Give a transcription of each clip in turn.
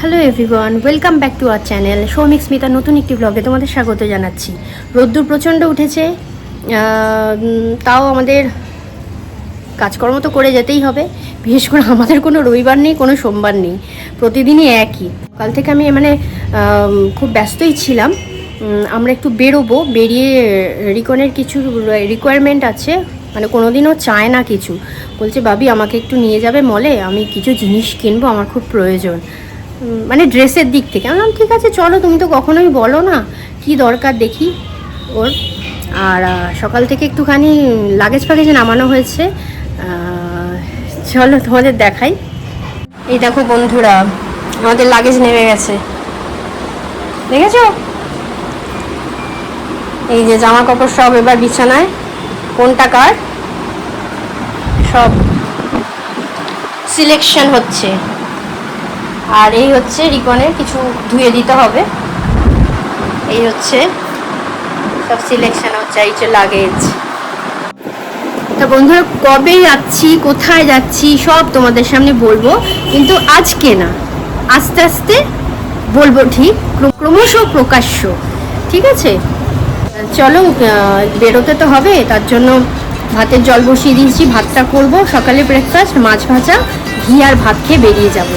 Hello everyone welcome back to our channel Soumik Smita নতুন একটি ব্লগে তোমাদের স্বাগত জানাচ্ছি। রোদ্দুর প্রচণ্ড উঠেছে। তাও আমাদের কাজকর্ম তো করে যেতেই হবে। বিশেষ করে আমাদের কোনো রবিবার নেই, কোনো সোমবার নেই। প্রতিদিনই একই। কাল থেকে আমি মানে খুব ব্যস্তই ছিলাম। আমরা একটু বেরোবো। বেরিয়ে রিকনের কিছু রিকোয়ারমেন্ট আছে। মানে কোনোদিনও চায় না কিছু। বলছে বাবি আমাকে একটু নিয়ে যাবে মলে আমি কিছু জিনিস কিনবো, আমার খুব প্রয়োজন। মানে ড্রেসের দিক থেকে। আমি ঠিক আছে, চলো, তুমি তো কখনোই বলো না কি দরকার দেখি। ওর, আর সকাল থেকে একটুখানি লাগেজ ফাগেজ নামানো হয়েছে। চলো, তোমাদের দেখাই। এই দেখো বন্ধুরা, আমাদের লাগেজ নেমে গেছে। দেখেছ? এই যে জামা কাপড় সব এবার বিছানায়। কোনটা কার? সব সিলেকশন হচ্ছে। আর এই হচ্ছে রিকনের কিছু ধুয়ে দিতে হবে। এই হচ্ছে সব সিলেকশন হচ্ছে, এই যে লাগেজ তা বন্ধুরা, কবে যাচ্ছি, কোথায় যাচ্ছি, সব তোমাদের সামনে বলব, কিন্তু আজকে না, আস্তে আস্তে বলব ঠিক ক্রমশ প্রকাশ্য, ঠিক আছে? চলো বেরোতে তো হবে, তার জন্য ভাতের জল বসিয়ে দিয়েছি, ভাতটা করব, সকালে ব্রেকফাস্ট মাছ ভাজা, ঘি আর ভাত খেয়ে বেরিয়ে যাব।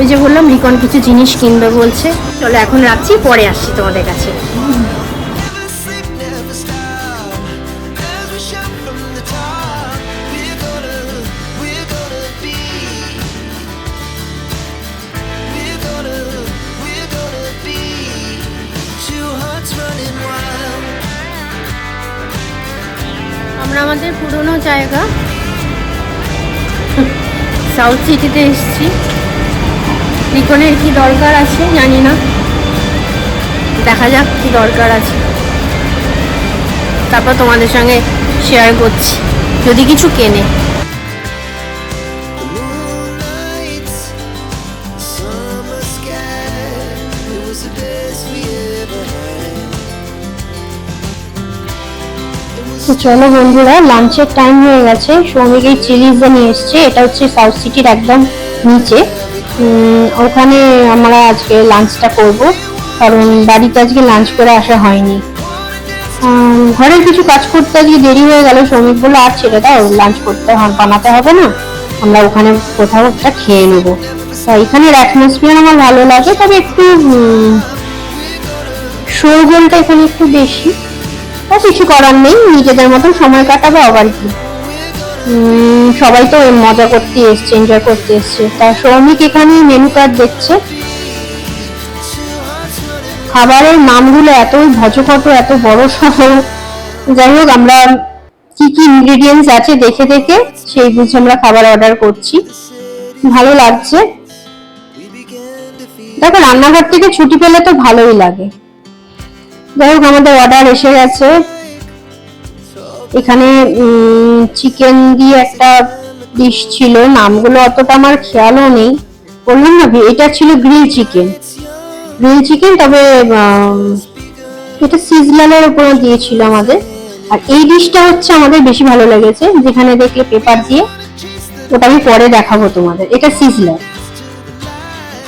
ওই যে বললাম রিকন কিছু জিনিস কিনবে বলছে। চলো, এখন রাখছি, পরে আসছি তোমাদের কাছে। আমাদের পুরনো জায়গা। সাউথ সিটিতে এসছি। রিকনের কি দরকার আছে, জানি না। দেখা যাক কি দরকার আছে। তারপর তোমাদের সঙ্গে শেয়ার করছি, যদি কিছু কেনে। চলো বন্ধুরা লাঞ্চের টাইম হয়ে গেছে। সৌমিক এই চিলিজা নিয়ে এসছে, এটা হচ্ছে সাউথ সিটির একদম নিচে। ওখানে আমরা আজকে লাঞ্চটা করব, কারণ বাড়িতে আজকে লাঞ্চ করে আসা হয়নি। ঘরের কিছু কাজ করতে আজকে দেরি হয়ে গেল সৌমিক বলে আর ছেড়ে দাও লাঞ্চ করতে বানাতে হবে না। আমরা ওখানে কোথাও একটা খেয়ে নেব। তা এখানের অ্যাটমসফিয়ার আমার ভালো লাগে, তবে একটু শোরগোলটা এখানে একটু বেশি। তা কিছু করার নেই, নিজেদের মতন সময় কাটাবো, আবার কি। সবাই তো মজা করতে এসছে এনজয় করতে এসছে। তা সৌমিক এখানে মেনু কার্ড দেখছে। খাবারের নামগুলো এতই ভজকট এত বড় সহ যাই হোক, আমরা কি কি ইনগ্রেডিয়েন্টস আছে দেখে দেখে সেই বুঝে আমরা খাবার অর্ডার করছি। ভালো লাগছে. দেখো, রান্নাঘর থেকে ছুটি পেলে তো ভালোই লাগে। যাই হোক, আমাদের অর্ডার এসে গেছে। এখানে চিকেন দিয়ে একটা ডিশ ছিল। নামগুলো অতটা আমার খেয়ালও নেই। বললাম না এটা ছিল গ্রিল চিকেন গ্রিল চিকেন তবে এটা সিজলারের উপরে দিয়েছিল আমাদের। আর এই ডিশটা হচ্ছে আমাদের বেশি ভালো লেগেছে, যেখানে দেখলে পেপার দিয়ে। ওটা আমি পরে দেখাবো তোমাদের। এটা সিজলার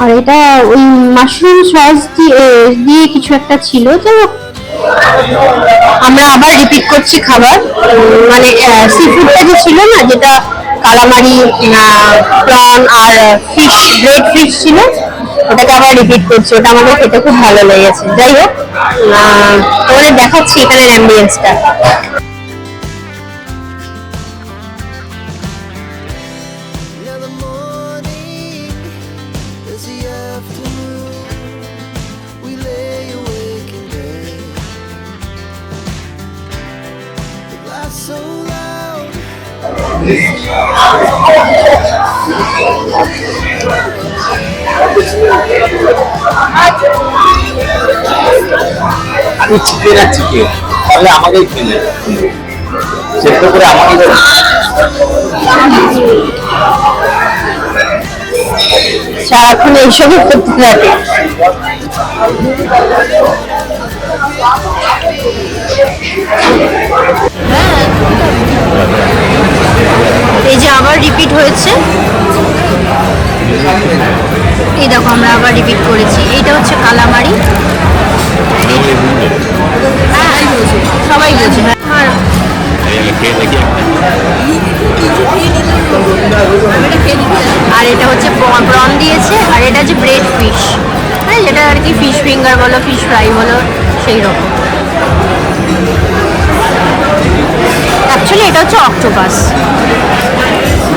আর এটা ওই মাশরুম সস দিয়ে দিয়ে কিছু একটা ছিল। তো আমরা আবার রিপিট করছি খাবার। মানে সি ফুডটা যে ছিল না, যেটা কালামারি প্রন আর ফিশ ব্রেড ফিশ ছিল, ওটাকে আবার রিপিট করছি। ওটা আমাদের খেতে খুব ভালো লেগেছে। যাই হোক তোমাদের দেখাচ্ছি এখানের অ্যাম্বিয়েন্সটা আমি চিকেন আর চিকেন তাহলে আমাকেই কিনে সেদ্ধ করে আমাকে। সারাক্ষণ এইসবই করতে থাকে। আবার রিপিট হয়েছে। এই দেখো, আমরা আবার রিপিট করেছি। এইটা হচ্ছে কালামারি। হ্যাঁ সবাই বোঝে আর আর এটা হচ্ছে প্রন দিয়েছে, আর এটা হচ্ছে ব্রেড ফিশ হ্যাঁ যেটা আর কি ফিশ ফিঙ্গার বলো ফিশ ফ্রাই বলো সেই রকম অ্যাকচুয়ালি এটা হচ্ছে অক্টোপাস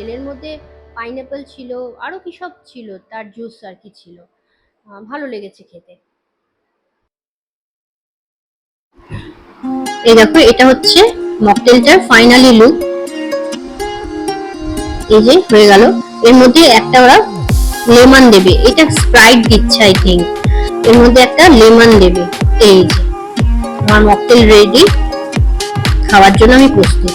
মকটেলের মধ্যে পাইনঅ্যাপেল ছিল আরও কি সব ছিল, তার জুস আর কি ছিল। ভালো লেগেছে খেতে। এই দেখো, এটা হচ্ছে মকটেলটার ফাইনালি লুক এই যে, হয়ে গেল। এর মধ্যে একটা ওরা লেমন দেবে। এটা স্প্রাইট দিচ্ছে আই থিঙ্ক এর মধ্যে একটা লেমন দেবে। এই যে, আমার মকটেল রেডি খাওয়ার জন্য আমি প্রস্তুত।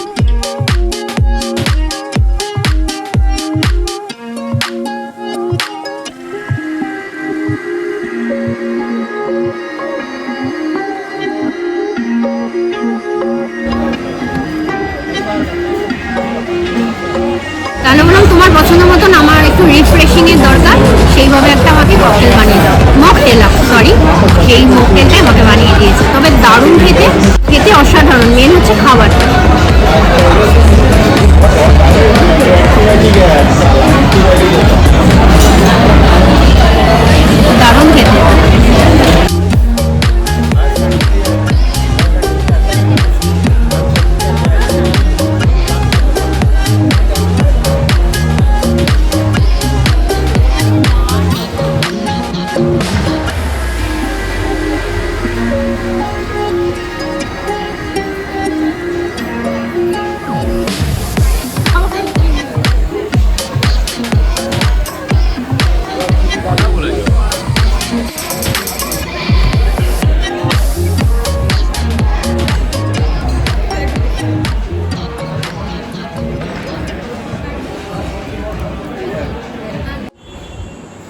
একটু রিফ্রেশিং এর দরকার, সেইভাবে একটা আমাকে ককটেল বানিয়ে দাও। মকটেল সরি সেই মকটেলটাই আমাকে বানিয়ে দিয়েছে। তবে দারুণ খেতে খেতে অসাধারণ। মেন হচ্ছে খাবারটা।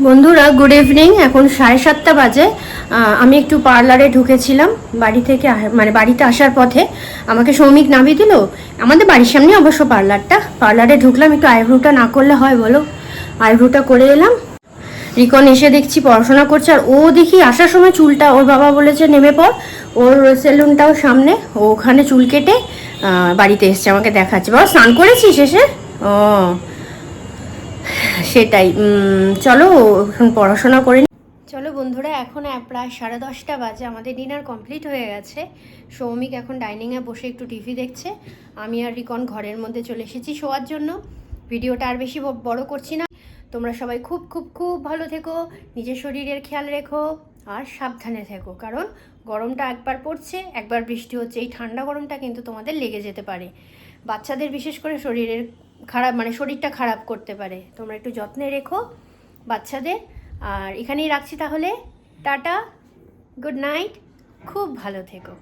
বন্ধুরা গুড ইভিনিং এখন সাড়ে সাতটা বাজে। আমি একটু পার্লারে ঢুকেছিলাম। বাড়ি থেকে মানে বাড়িতে আসার পথে আমাকে সৌমিক নামিয়ে দিল। আমাদের বাড়ির সামনে অবশ্য পার্লারটা পার্লারে ঢুকলাম, একটু আইব্রোটা না করলে হয় বলো। আইব্রোটা করে এলাম। রিকন এসে দেখছি পড়াশোনা করছে, আর ও দেখি আসার সময় চুলটা ওর বাবা বলেছে নেমে পড়। ওর সেলুনটাও সামনে, ও ওখানে চুল কেটে বাড়িতে এসছে, আমাকে দেখাচ্ছে। বাবা, স্নান করেছিস এসে? ও সেটাই। চলো, এখন পড়াশোনা করে চলো বন্ধুরা, এখন প্রায় সাড়ে দশটা বাজে, আমাদের ডিনার কমপ্লিট হয়ে গেছে। সৌমিক এখন ডাইনিংয়ে বসে একটু টিভি দেখছে। আমি আর রিকন ঘরের মধ্যে চলে এসেছি শোয়ার জন্য। ভিডিওটা আর বেশি বড় করছি না। তোমরা সবাই খুব খুব খুব ভালো থেকো, নিজের শরীরের খেয়াল রেখো, আর সাবধানে থেকো। কারণ গরমটা একবার পড়ছে, একবার বৃষ্টি হচ্ছে, এই ঠান্ডা গরমটা কিন্তু তোমাদের লেগে যেতে পারে। বাচ্চাদের বিশেষ করে শরীরের খারাপ মানে শরীরটা খারাপ করতে পারে। তোমরা একটু যত্নে রেখো বাচ্চাদের। আর এখানেই রাখছি তাহলে। টাটা, গুড নাইট, খুব ভালো থেকো।